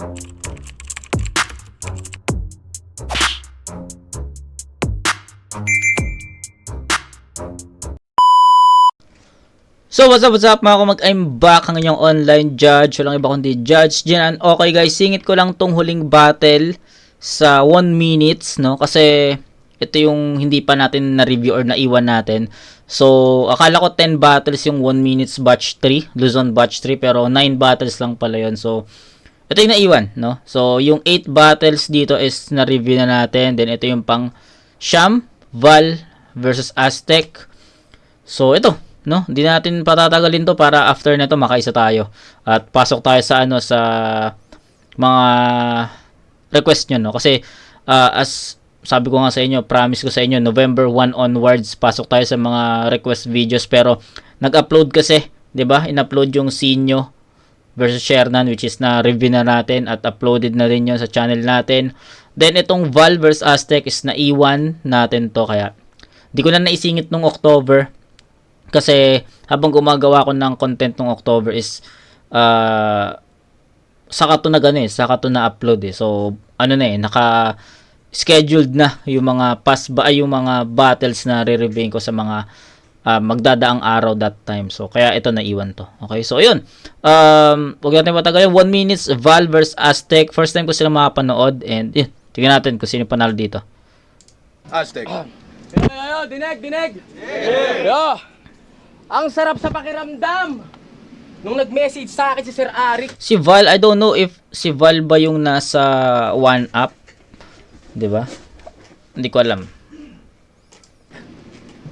So what's up, what's up mga kumag, I'm back ang inyong online judge. Walang iba kundi Judge Jinan. Okay guys, singit ko lang tong huling battle sa 1 minutes, no? Kasi ito yung hindi pa natin na-review or naiwan natin. So, akala ko 10 battles yung 1 minutes batch 3, Luzon batch 3, pero 9 battles lang pala yun. So, ito yung naiwan, no? So, yung 8 battles dito is na-review na natin. Then, ito yung pang Sham, Val versus Aztec. So, ito, no? Hindi natin patatagalin to para after nito makaisa tayo. At pasok tayo sa ano sa mga request nyo, no? Kasi ah, as sabi ko nga sa inyo, promise ko sa inyo, November 1 onwards, pasok tayo sa mga request videos. Pero, nag-upload kasi, 'di ba In-upload yung Sinyo versus Shernan, which is na review na natin at uploaded na rin yun sa channel natin. Then, itong Val versus Aztec is naiwan natin to. Kaya, di ko na naisingit nung October. Kasi, habang gumagawa ko ng content nung October is, uh, saka to na gano eh, saka to na upload eh. So, ano na eh, naka scheduled na yung mga pass ba yung mga battles na re-reviewin ko sa mga ah, magdadaang araw that time. So, kaya ito na iwan to. Okay, so ayun. Um, huwag natin patagalin. 1 minutes, Val versus Aztec. First time ko sila makapanood and yun, tingnan natin kung sino panalo dito. Aztec. Yo, yo, yo, dinig, dinig. Yo. Ang sarap sa pakiramdam. Nung nag-message sa akin si Sir Arik, Si Val, I don't know if si Val ba yung nasa one up. 'Di ba? Hindi ko alam.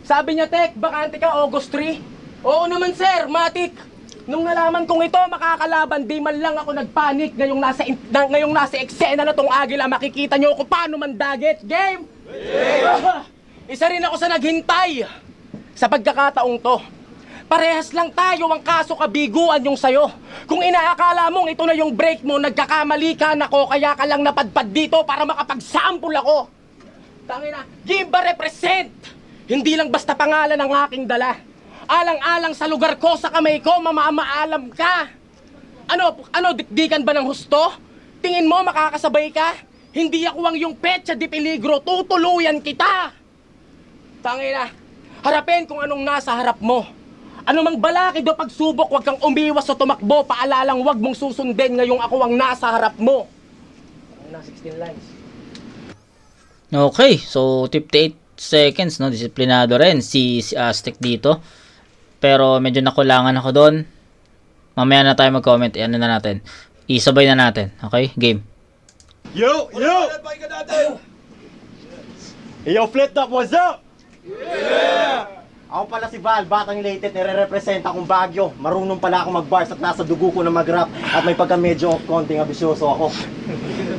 Sabi niya, Tek, bakante ka August 3. Oo naman, Sir, Matik. Nung nalaman kong ito makakalaban, di man lang ako nagpanik ngayong nasa in- na, ngayong nasa eksena na tong agila makikita niyo kung paano mandagit. Game! Ah, Isa rin ako sa naghintay sa pagkakataong to. Parehas lang tayo ang kaso kabiguan yung sayo. Kung inaakala mong ito na yung break mo, nagkakamali ka nako, kaya ka lang napadpad dito para makapag-sample ako. Tangina, Gimba represent! Hindi lang basta pangalan ang aking dala. Alang-alang sa lugar ko, sa kamay ko, mamamaalam ka. Ano, ano, dikdikan ba ng husto? Tingin mo makakasabay ka? Hindi ako ang yung petsa di peligro, tutuluyan kita. Tangina, harapin kung anong nasa harap mo. Ano mang balakid o pagsubok, huwag kang umiwas o tumakbo. Paalalang huwag mong susundin ngayong ako ang nasa harap mo. Na 16 lines. Okay, so 58 seconds, no? Disiplinado rin si, si Aztec dito. Pero medyo nakulangan ako doon. Mamaya na tayo mag-comment. Eh, ano na natin. Isabay na natin. Okay? Game. Yo, yo! Yo, Flip Top, what's up? Ako pala si Val, batang related, nire-represent akong Baguio. Marunong pala ako mag-bars at nasa dugo ko na mag-rap at may pagka medyo konting ambisyoso ako.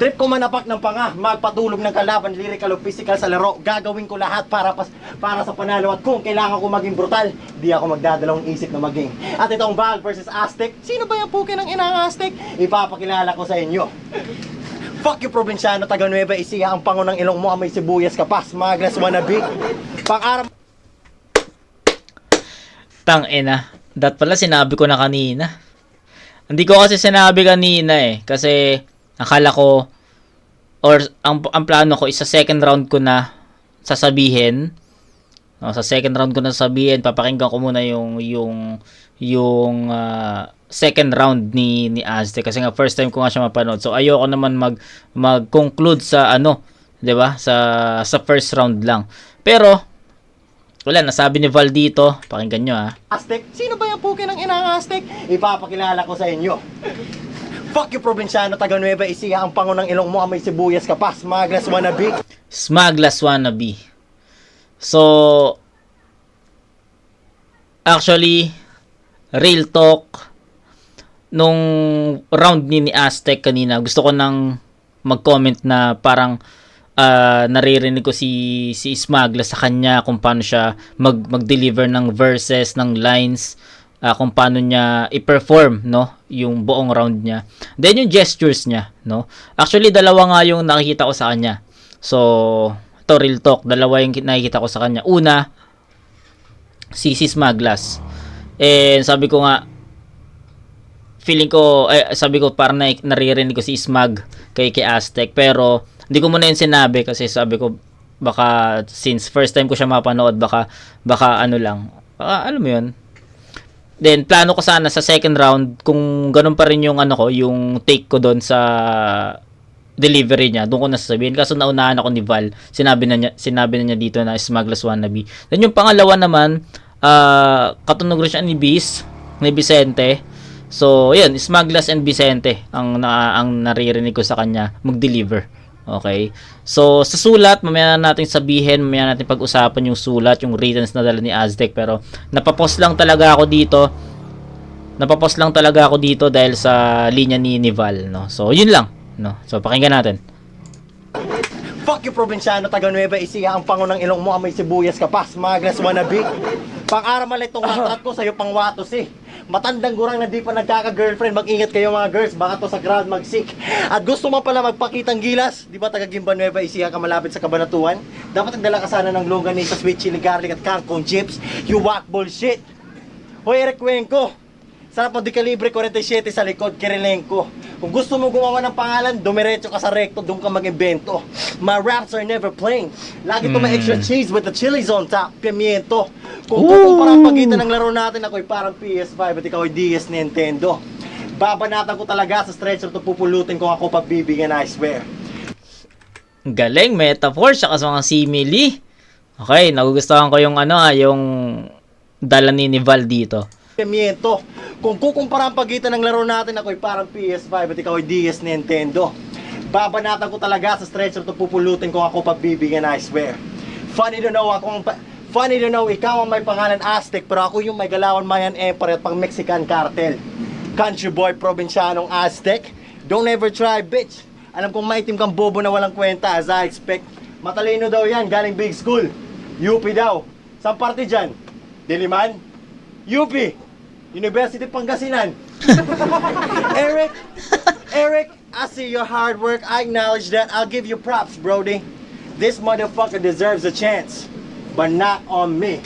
Trip ko manapak ng panga, magpatulog ng kalaban, lyrical o physical sa laro. Gagawin ko lahat para pas, para sa panalo at kung kailangan ko maging brutal, di ako magdadalawang isip na maging. At itong Val versus Aztec, sino ba yung puke ng inang Aztec? Ipapakilala ko sa inyo. Fuck you, probinsyano, taga Nueva Ecija, ang pango ng ilong mo, may sibuyas ka pa, smaglas wannabe. Pang-aram Tang ina. Dat pala sinabi ko na kanina. Hindi ko kasi sinabi kanina eh. Kasi akala ko or ang, ang plano ko is sa second round ko na sasabihin. No, sa second round ko na sasabihin, papakinggan ko muna yung yung yung ah, second round ni ni Aztec kasi nga first time ko nga siya mapanood. So ayoko naman mag mag-conclude sa ano, 'di ba? Sa sa first round lang. Pero wala, nasabi ni Val dito. Pakinggan nyo ah. Aztec? Sino ba yung puke ng inang Aztec? Ipapakilala ko sa inyo. Fuck you, probinsyano, taga Nueva Ecija, ang pango ng ilong mo, may sibuyas ka pa, smaglas wannabe. Smaglas wannabe. So, actually, real talk, nung round ni ni Aztec kanina, gusto ko nang mag-comment na parang ah, naririnig ko si si Smagla sa kanya kung paano siya mag mag-deliver ng verses, ng lines, ah, kung paano niya i-perform, no, yung buong round niya. Then yung gestures niya, no. Actually dalawa nga yung nakikita ko sa kanya. So, to real talk, dalawa yung nakikita ko sa kanya. Una, si si Smaglas. And sabi ko nga feeling ko, eh, sabi ko parang na, naririnig ko si Smag kay, kay Aztec. Pero, hindi ko muna yun sinabi kasi sabi ko, baka since first time ko siya mapanood, baka, baka ano lang, baka, alam mo yun. Then, plano ko sana sa second round, kung ganun pa rin yung ano ko, yung take ko doon sa delivery niya, doon ko nasasabihin. Kaso naunahan ako ni Val. Sinabi na niya, sinabi na niya dito na Smuggler's Wannabe. Then yung pangalawa naman, ah katunog rin siya ni Bis, ni Vicente. So, yun, Smuggler's and Vicente ang, na, ang naririnig ko sa kanya mag-deliver. Okay? So, sa sulat, mamaya na natin sabihin, mamaya natin pag-usapan yung sulat, yung reasons na dala ni Aztec. Pero, napapost lang talaga ako dito. Napapost lang talaga ako dito dahil sa linya ni, ni Val, no? So, yun lang, no? So, pakinggan natin. Fuck you, probinsyano, taga Nueva Ecija, ang pangunang ilong mo, amoy sibuyas ka pa, smaglas wannabe. Pang-aramal itong natrat ko sa'yo pang watos eh. Matandang gurang na di pa nagkaka-girlfriend, mag-ingat kayo mga girls, baka to sa ground mag-sick. At gusto mo pala magpakitang gilas, di ba taga Gimba Nueva Ecija ka malapit sa Kabanatuan? Dapat nagdala ka sana ng longganisa, sweet chili garlic at kangkong chips. You whack bullshit. Hoy, Eric Cuenco, Sarap mo di kalibre 47 sa likod, Kirilenko. Kung gusto mo gumawa ng pangalan, dumiretso ka sa recto, doon ka mag-invento. My raps are never plain. Lagi to may extra cheese with the chilies on top, pimiento. Kung kukumpara ang pagitan ng laro natin, ako'y parang PS5 at ikaw ay DS Nintendo. Babanatan ko talaga sa stretcher to pupulutin kung ako pagbibigyan, I swear. Galing, metaphor, saka sa mga simile. Okay, nagugustuhan ko yung ano ah, yung dala ni ni Val dito. Pimiento. Kung kukumpara ang pagitan ng laro natin, ako'y parang PS5 at ikaw ay DS Nintendo. Babanatan ko talaga sa stretcher to pupulutin kung ako pagbibigyan, I swear. Funny to know ako ang Funny to know, ikaw ang may pangalan Aztec, pero ako yung may galawan Mayan Empire at pang Mexican cartel. Country boy, probinsyanong Aztec. Don't ever try, bitch. Alam kong maitim kang bobo na walang kwenta, as I expect. Matalino daw yan, galing big school. UP daw. Saan parte dyan? Diliman? UP! University Pangasinan. Eric, Eric, I see your hard work. I acknowledge that. I'll give you props, Brody. This motherfucker deserves a chance, but not on me.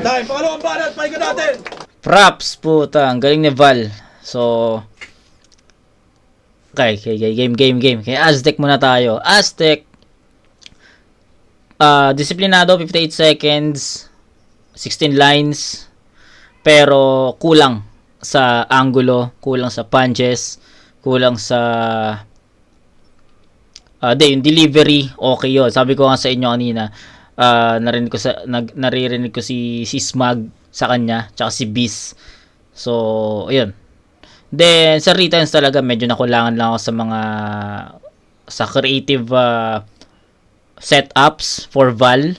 Time, pangalawang banat, pahinga natin! Props, puta. Ang galing ni Val. So, okay, okay, okay. Game, game, game. Kaya Aztec muna tayo. Aztec, ah disiplinado, 58 seconds, 16 lines, pero kulang sa angulo, kulang sa punches, kulang sa Ah, di, yung delivery, okay yun. Sabi ko nga sa inyo kanina, ah, narinig ko sa nag, naririnig ko si si Smag sa kanya, tsaka si Bis. So, ayun. Then sa returns talaga medyo nakulangan lang ako sa mga sa creative ah, setups for Val,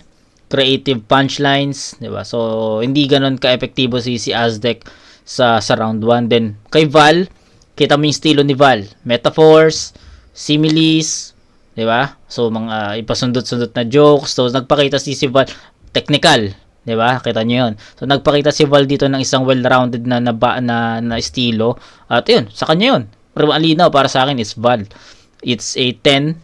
creative punchlines, 'di ba? So, hindi ganoon ka-epektibo si si Aztec sa sa round 1. Then kay Val, kita mo yung estilo ni Val, metaphors, similes, 'di ba? So mga ipasundot-sundot na jokes. So nagpakita si si Val technical, 'di ba? Kita niyo 'yon. So nagpakita si Val dito ng isang well-rounded na na, na, na estilo. At 'yun, sa kanya 'yun. Pero ang linaw para sa akin is Val. It's a 10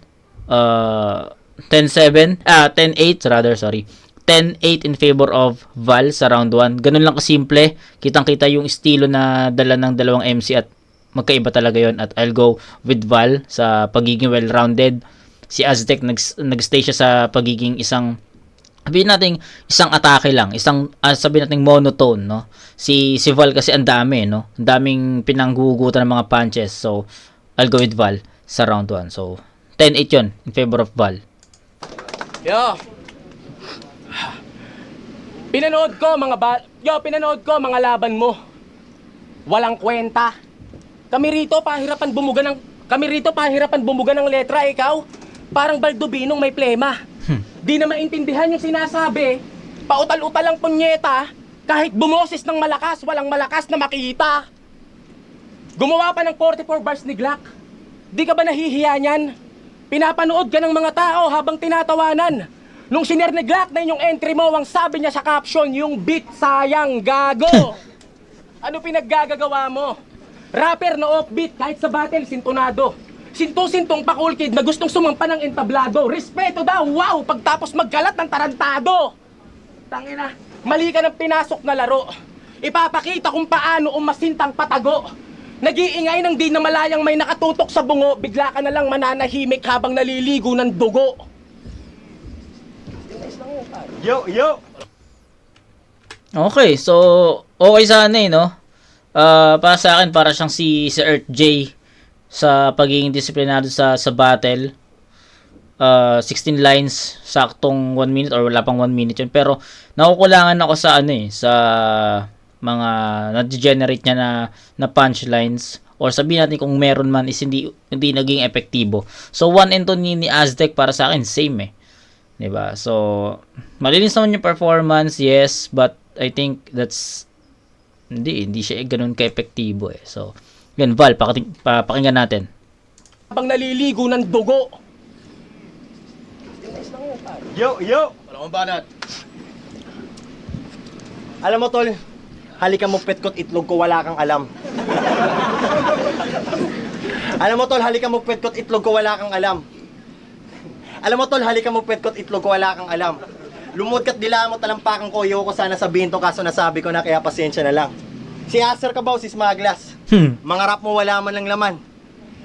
uh 10-7, ah 10-8 rather, sorry. 10-8 in favor of Val sa round 1. Ganun lang kasimple. Kitang-kita yung estilo na dala ng dalawang MC at magkaiba talaga yon at I'll go with Val sa pagiging well-rounded. Si Aztec nag nagstay siya sa pagiging isang sabihin natin isang atake lang, isang uh, sabihin natin monotone, no. Si si Val kasi ang dami, no. Ang daming pinanggugutan ng mga punches. So I'll go with Val sa round 1. So 10-8 yun in favor of Val. Yo. Pinanood ko mga ba... Yo, pinanood ko mga laban mo. Walang kwenta. Kami rito pahirapan bumuga ng kami rito pahirapan bumuga ng letra ikaw. Parang baldubinong may plema. Di na maintindihan yung sinasabi. Pautal-utal ang punyeta. Kahit bumoses ng malakas, walang malakas na makita. Gumawa pa ng 44 bars ni Glock. Di ka ba nahihiya niyan? Pinapanood ka ng mga tao habang tinatawanan. Nung siner ni Glock na yung entry mo, ang sabi niya sa caption, yung beat sayang gago. ano pinaggagagawa mo? Rapper na offbeat kahit sa battle, sintonado. Sinto-sintong pakulkid na gustong sumampa ng entablado. Respeto daw, wow! Pagtapos magkalat ng tarantado. Tangina, mali ka ng pinasok na laro. Ipapakita kung paano umasintang patago. Nag-iingay ng di na malayang may nakatutok sa bungo, bigla ka na lang mananahimik habang naliligo ng dugo. Yo, yo! Okay, so okay sana eh, no? Ah, para sa akin, para siyang si, si Earth J sa pagiging disiplinado sa sa battle. Ah, 16 lines, saktong 1 minute or wala pang 1 minute yun. Pero nakukulangan ako sa ano eh, sa mga na-generate niya na, na punchlines or sabihin natin kung meron man is hindi hindi naging epektibo. So 1 and 2 ni, ni Aztec para sa akin same eh. 'Di ba? So malinis naman yung performance, yes, but I think that's hindi hindi siya ganoon ka-epektibo eh. So yun Val, pakiting, pa, pakinggan natin. Habang naliligo ng dugo. Yo, yo! Wala kang banat. Alam mo, tol, halika mo petkot itlog ko, wala kang alam. Alam mo, tol, halika mo petkot itlog ko, wala kang alam. Alam mo, tol, halika mo petkot itlog ko, wala kang alam. Lumod ka't dila mo talampakan ko, iyo ko sana sabihin to, kaso nasabi ko na, kaya pasensya na lang. Si Acer ka ba o si Smaglas? Hmm. Mga rap mo wala man lang laman.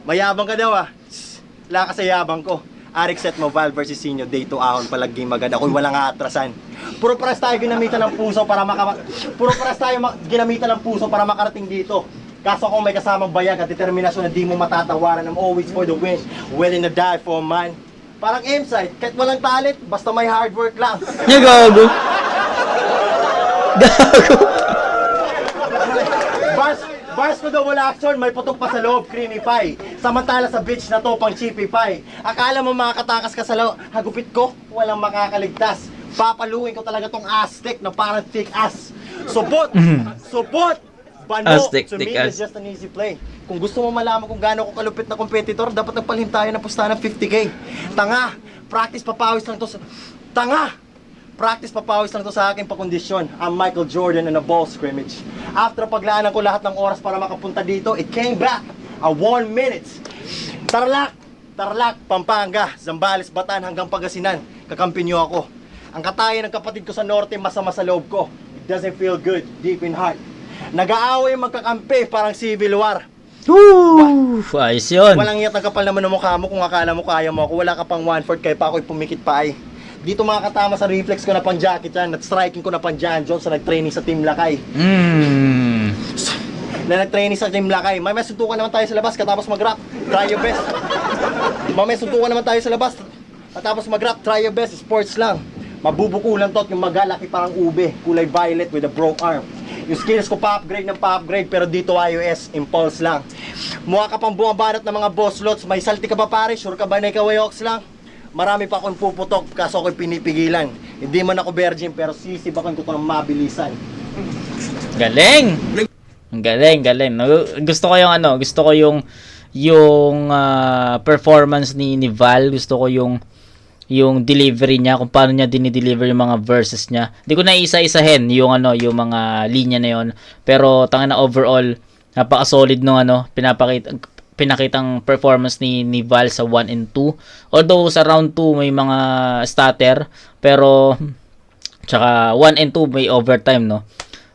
Mayabang ka daw ah. Tss, Wala ka sa yabang ko. Arik set mo Val versus Sinyo day to ahon palag game agad ako'y walang aatrasan. Puro paras tayo ginamitan ng puso para maka Puro paras tayo ginamitan ng puso para makarating dito. Kaso kung may kasamang bayag at determinasyon na di mo matatawaran, I'm always for the win, willing to die for a man. Parang M-site, kahit walang talent, basta may hard work lang. Niya gago. Gago. Bars, ko daw wala action, may putok pa sa loob, creamy pie. Samantala sa beach na to, pang chippy pie. Akala mo makakatakas ka sa loob, hagupit ko, walang makakaligtas. Papaluin ko talaga tong Aztec na parang thick ass. Supot! Supot! Bano, Aztec, to me, thick it's ass. just an easy play. Kung gusto mo malaman kung gaano ko kalupit na competitor, dapat nagpalhin tayo ng pustahan ng 50k. Tanga! Practice papawis lang to sa... Tanga! Practice papawis lang to sa aking pakondisyon. I'm Michael Jordan in a ball scrimmage. After paglaanan ko lahat ng oras para makapunta dito, it came back. A one minutes. Tarlac! Tarlac, Pampanga, Zambales, Bataan hanggang Pagasinan. Kakampi niyo ako. Ang katayan ng kapatid ko sa norte, masama sa loob ko. It doesn't feel good, deep in heart. Nag-aaway magkakampi, parang civil war. Woo! Ayos yun. Walang iyat ang kapal naman ng mukha mo kung akala mo kaya mo ako. Wala ka pang one fourth kaya pa ako'y pumikit pa ay. Dito makakatama sa reflex ko na pang jacket yan at striking ko na pang John Jones na nag-training sa Team Lakay. Mm. Na nag-training sa Team Lakay. May may suntukan naman tayo sa labas katapos mag-rap. Try your best. May suntukan naman tayo sa labas. Katapos mag-rap, try your best. Sports lang. Mabubukulan to at yung magalaki parang ube. Kulay violet with a broke arm. Yung skills ko pa-upgrade ng pa-upgrade pero dito iOS, impulse lang. Mukha ka pang bumabanat ng mga boss lots. May salty ka ba pare? Sure ka ba na ikaw ay lang? Marami pa akong puputok kaso ako'y pinipigilan. Hindi man ako virgin pero sisibakan ko ko ng mabilisan. Galing. Ang galing, galing. Gusto ko yung ano, gusto ko yung yung ah, performance ni ni Val, gusto ko yung yung delivery niya, kung paano niya dinideliver yung mga verses niya. Hindi ko na isa-isahin yung ano, yung mga linya na yon. Pero tanga na overall, napaka-solid nung ano, pinapakita pinakitang performance ni ni Val sa 1 and 2. Although sa round 2 may mga stutter, pero tsaka 1 and 2 may overtime, no?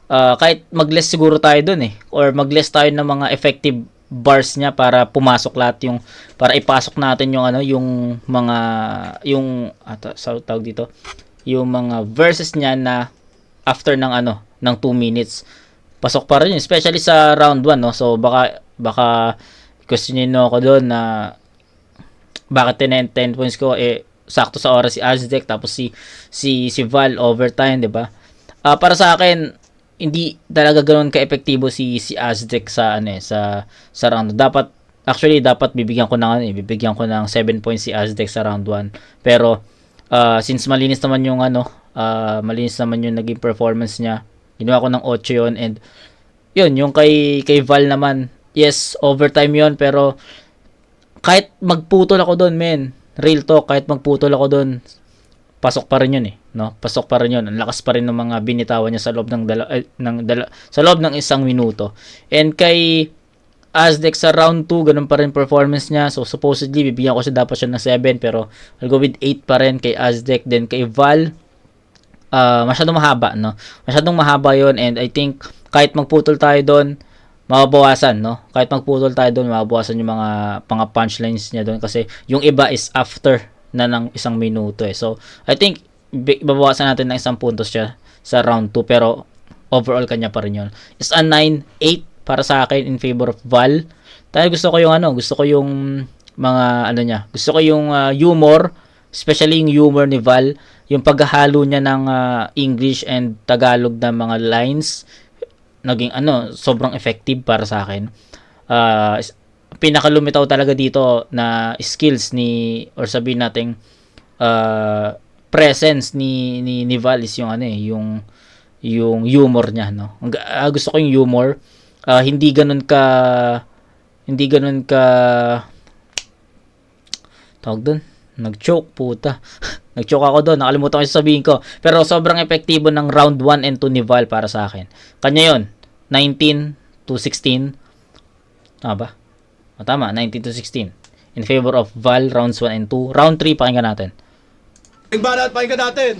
Ah, kahit mag-less siguro tayo dun eh. Or mag-less tayo ng mga effective bars niya para pumasok lahat yung para ipasok natin yung ano yung mga yung ato sa tawag dito yung mga verses niya na after ng ano ng 2 minutes pasok pa rin especially sa round 1 no so baka baka questionin nyo ako doon na bakit 10 10 points ko eh sakto sa oras si Aztec tapos si si si Val overtime 'di ba Ah, para sa akin hindi talaga ganoon ka-epektibo si si Aztec sa ano eh, sa sa round. Dapat actually dapat bibigyan ko ng ano, eh, bibigyan ko ng 7 points si Aztec sa round 1. Pero ah, since malinis naman yung ano, ah, malinis naman yung naging performance niya, ginawa ko ng 8 yun and yun, yung kay kay Val naman, yes, overtime yun pero kahit magputol ako doon, men. Real talk, kahit magputol ako doon, pasok pa rin yun eh, no? Pasok pa rin yun. Ang lakas pa rin ng mga binitawan niya sa loob ng dala, eh, ng dala, sa loob ng isang minuto. And kay Aztec sa round 2, ganun pa rin performance niya. So supposedly bibigyan ko siya dapat siya ng 7 pero I'll go with 8 pa rin kay Aztec then kay Val ah, masyadong mahaba, no? Masyadong mahaba yon and I think kahit magputol tayo doon, mababawasan, no? Kahit magputol tayo doon, mababawasan yung mga mga punchlines niya doon kasi yung iba is after na ng isang minuto eh. So, I think babawasan natin ng isang puntos siya sa round 2 pero overall kanya pa rin yun. Is a 9-8 para sa akin in favor of Val. Dahil gusto ko yung ano, gusto ko yung mga ano niya. Gusto ko yung ah, humor, especially yung humor ni Val, yung paghahalo niya ng ah, English and Tagalog na mga lines naging ano, sobrang effective para sa akin. Is- pinakalumitaw talaga dito na skills ni or sabihin nating uh, presence ni ni, ni Val is yung ano eh, yung yung humor niya no. Ah, gusto ko yung humor. Ah, hindi ganun ka hindi ganun ka tawag doon nag-choke puta nag-choke ako doon nakalimutan ko yung sabihin ko pero sobrang epektibo ng round 1 and 2 ni Val para sa akin kanya yon 19 to 16 tama ba o, tama 19 to 16 in favor of Val rounds 1 and 2 round 3 pakinggan natin Huling banat, pakinggan natin.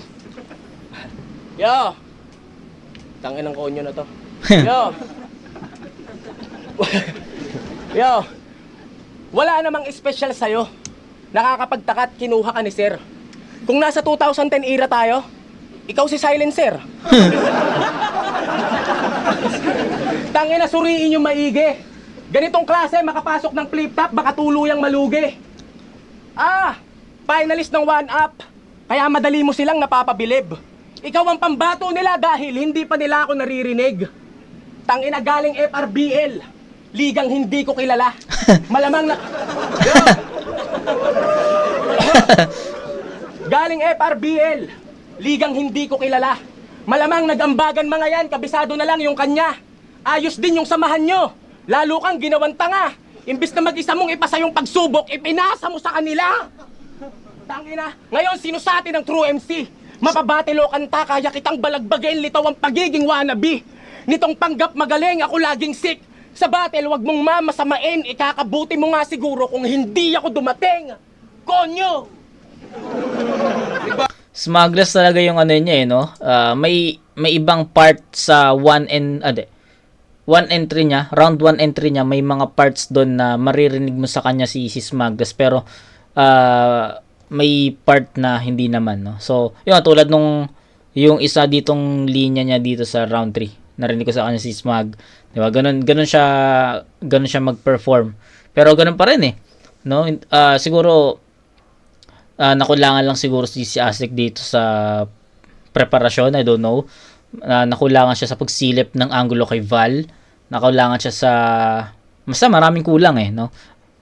Yo! Tangin ng konyo na to. Yo! Yo! Wala namang special sa'yo. Nakakapagtakat, kinuha ka ni Sir. Kung nasa 2010 era tayo, ikaw si Silencer. Tangin na suriin yung maigi. Ganitong klase, makapasok ng flip-top, baka tuluyang malugi. Ah! Finalist ng one-up. Kaya madali mo silang napapabilib. Ikaw ang pambato nila dahil hindi pa nila ako naririnig. Tangina galing FRBL. Ligang hindi ko kilala. Malamang na... Galing FRBL. Ligang hindi ko kilala. Malamang nagambagan mga yan, kabisado na lang yung kanya. Ayos din yung samahan nyo. Lalo kang ginawan tanga. Imbis na mag-isa mong ipasa yung pagsubok, ipinasa mo sa kanila. Tangina, ngayon sino sa atin ang true MC? Mapabatilo kanta kaya kitang balagbagin litaw ang pagiging wannabe. Nitong panggap magaling ako laging sick. Sa battle wag mong mamasamain, ikakabuti mo nga siguro kung hindi ako dumating. Konyo! Smugglers talaga yung ano niya eh, no? Ah, may may ibang part sa 1 and ade. 1 entry niya, round 1 entry niya, may mga parts doon na maririnig mo sa kanya si si Smugglers pero ah, may part na hindi naman, no? So, yun tulad nung yung isa ditong linya niya dito sa round 3. Narinig ko sa kanya si Smug. 'Di ba? Ganun ganun siya ganun siya mag-perform. Pero ganun pa rin eh. No? Ah, siguro Ah, nakulangan lang siguro si, si Asik dito sa preparasyon, I don't know. Ah, nakulangan siya sa pagsilip ng angulo kay Val. Nakulangan siya sa basta maraming kulang eh, no.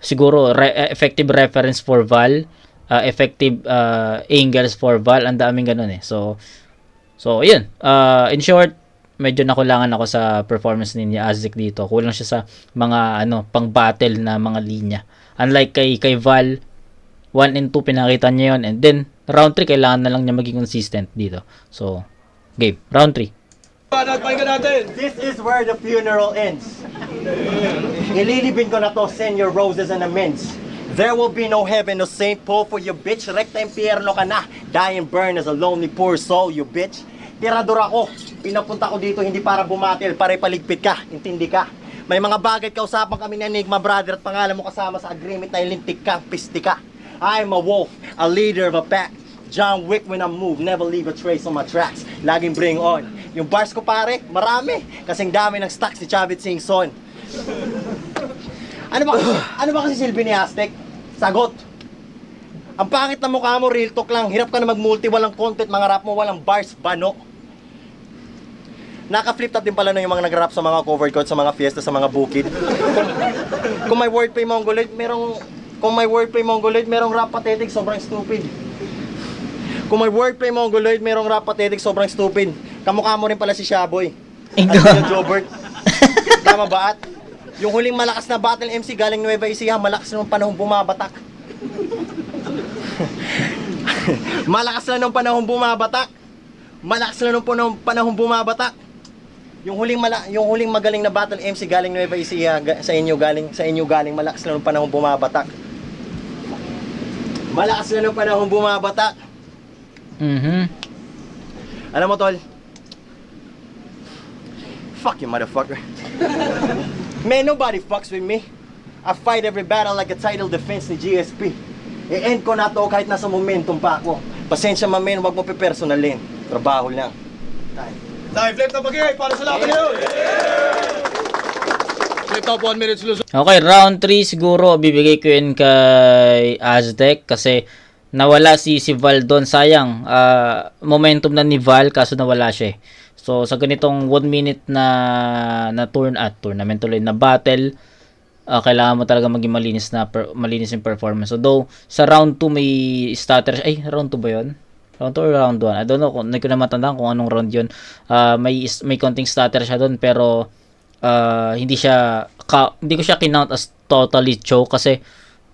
Siguro re- eh, effective reference for Val, ah, effective ah, angles for Val, ang daming ganun eh. So So, ayun. Ah, in short, medyo nakulangan ako sa performance ni Azik dito. Kulang siya sa mga ano, pang-battle na mga linya. Unlike kay kay Val, 1 and 2 pinakita niya yon and then round 3 kailangan na lang niya maging consistent dito. So, game. Round 3. Banat, pakinggan natin. This is where the funeral ends. Ililibing ko na to, send your roses and amends. There will be no heaven, no Saint Paul for you, bitch. Rekta impyerno ka na. Die and burn as a lonely poor soul, you bitch. Tirador ako. Pinapunta ko dito hindi para bumatil, para ipaligpit ka. Intindi ka. May mga bagay kausapan kami ni Enigma Brother at pangalan mo kasama sa agreement na ilintik ka, pisti ka. I'm a wolf, a leader of a pack. John Wick when I move, never leave a trace on my tracks. Laging bring on. Yung bars ko pare, marami. Kasing dami ng stocks ni Chavit Sing Son. Ano ba, ano ba kasi silbi ni Aztec? Sagot. Ang pangit na mukha mo, real talk lang. Hirap ka na mag-multi, walang content, mga rap mo, walang bars, bano. Naka-flip top din pala na yung mga nag-rap sa mga cover chord, sa mga fiesta, sa mga bukid. Kung, kung may wordplay mongoloid, merong kung may wordplay mongoloid, merong rap pathetic, sobrang stupid. Kung may wordplay mongoloid, merong rap pathetic, sobrang stupid. Kamukha mo rin pala si Shaboy. At si Jobert. Tama ba at? Yung huling malakas na battle MC galing Nueva Ecija, malakas na nung panahon bumabatak. malakas na nung panahon bumabatak. Malakas na nung panahon, panahon bumabatak. Yung huling mala, yung huling magaling na battle MC galing Nueva Ecija ga- sa inyo galing sa inyo galing malakas na nung panahon bumabatak. Malakas na nung panahon bumabatak. Mhm. Alam mo, tol, fuck you, motherfucker. Man, nobody fucks with me. I fight every battle like a title defense ni GSP. I-end ko na to kahit nasa momentum pa ako. Pasensya ma, men, wag mo pe-personalin. Trabaho lang. Tayo. Dahil flip na bagay para sa laban ngayon. Flip top 1 minutes Luzon. Okay, round 3 siguro bibigay ko yun kay Aztec kasi nawala si si Val doon. Sayang, ah, momentum na ni Val kaso nawala siya. eh. So sa ganitong 1 minute na na turn at tournament tuloy na battle, ah, kailangan mo talaga maging malinis na per- malinis yung performance. So though sa round 2 may stutter ay round 2 ba 'yon? Round 2 or round 1? I don't know kung hindi ko na matandaan kung anong round 'yon. Ah, may may konting stutter siya doon pero ah, hindi siya ka, hindi ko siya kinount as totally choke kasi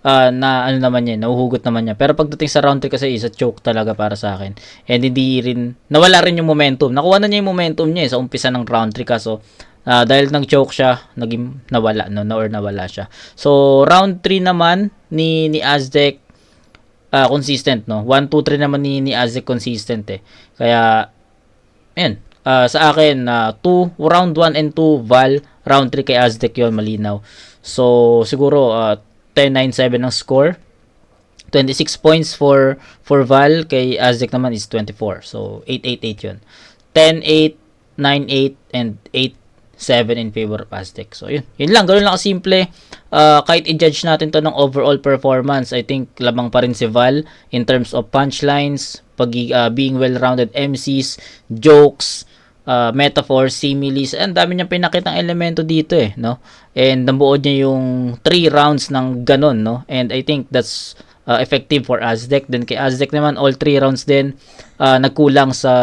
ah, na ano naman niya, nahuhugot naman niya. Pero pagdating sa round 3 kasi is a choke talaga para sa akin. And hindi rin nawala rin yung momentum. Nakuha na niya yung momentum niya eh, sa umpisa ng round 3 kaso ah, dahil nang choke siya, naging nawala no, na or nawala siya. So round 3 naman ni ni Aztec ah, consistent no. 1 2 3 naman ni ni Aztec consistent eh. Kaya Ayan. Ah, sa akin, 2, round 1 and 2, Val. Round 3 kay Aztec yon malinaw. So, siguro, uh, 10-9-7 ang score. 26 points for for Val. Kay Aztec naman is 24. So, 8-8-8 yun. 10-8, 9-8, and 8-7 in favor of Aztec. So, yun. Yun lang. Ganun lang kasimple. Uh, kahit i-judge natin to ng overall performance, I think lamang pa rin si Val in terms of punchlines, pag, uh, being well-rounded MCs, jokes, uh, metaphors, similes, and dami niyang pinakitang elemento dito eh, no? And nabuo niya yung 3 rounds ng ganun, no? And I think that's uh, effective for Aztec. Then kay Aztec naman, all 3 rounds din, uh, nagkulang sa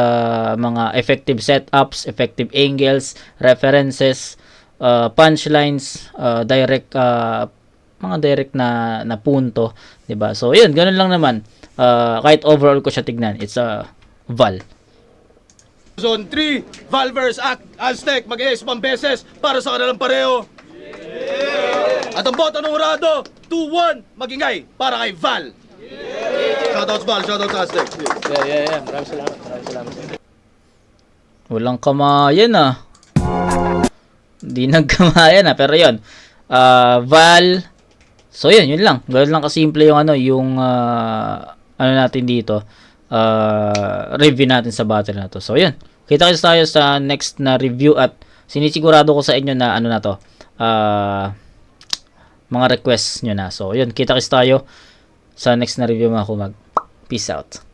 mga effective setups, effective angles, references, uh, punchlines, uh, direct, uh, mga direct na, na punto, 'di ba So, yun, ganun lang naman. Uh, kahit overall ko siya tignan, it's a Val. Zone 3, Valvers at Aztec mag-ace pang beses para sa kanilang pareho. At ang boto ng Urado, 2-1, magingay para kay Val. Shoutouts Val, shoutouts Aztec. Walang kamayan ah. Hindi nagkamayan ah. Pero yun. Ah, Val. So yun, yun lang. Ganun lang kasimple yung ano, yung ah, ano natin dito. Ah, review natin sa battle na to. So yun. Kita kita tayo sa next na review at sinisigurado ko sa inyo na ano na to. ah, mga requests nyo na. So yun, kita kita tayo sa next na review mga kumag. Peace out.